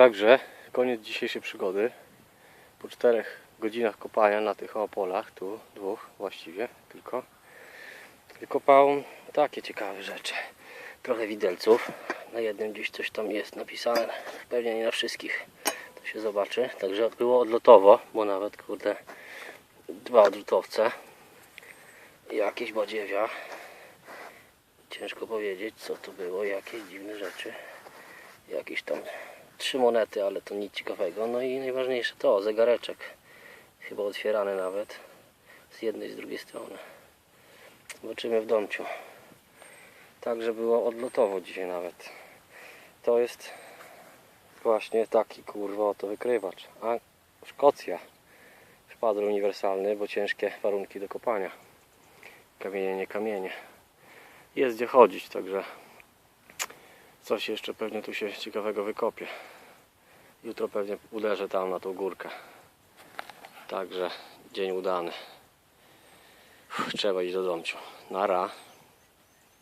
Także koniec dzisiejszej przygody. Po czterech godzinach kopania na tych opolach, tu dwóch właściwie tylko, wykopałem takie ciekawe rzeczy. Trochę widelców. Na jednym gdzieś coś tam jest napisane. Pewnie nie na wszystkich. To się zobaczy. Także było odlotowo, bo nawet kurde dwa odrzutowce. Jakieś badziewia. Ciężko powiedzieć co to było, jakieś dziwne rzeczy. Jakieś tam trzy monety, ale to nic ciekawego. No i najważniejsze to, zegareczek. Chyba otwierany nawet. Z jednej z drugiej strony. Zobaczymy w domciu. Także było odlotowo dzisiaj nawet. To jest właśnie taki kurwa oto wykrywacz. A Szkocja. Szpadr uniwersalny, bo ciężkie warunki do kopania. Kamienie, nie kamienie. Jest gdzie chodzić, także coś jeszcze pewnie tu się ciekawego wykopie. Jutro pewnie uderzę tam na tą górkę. Także dzień udany. Trzeba iść do domciu. Nara.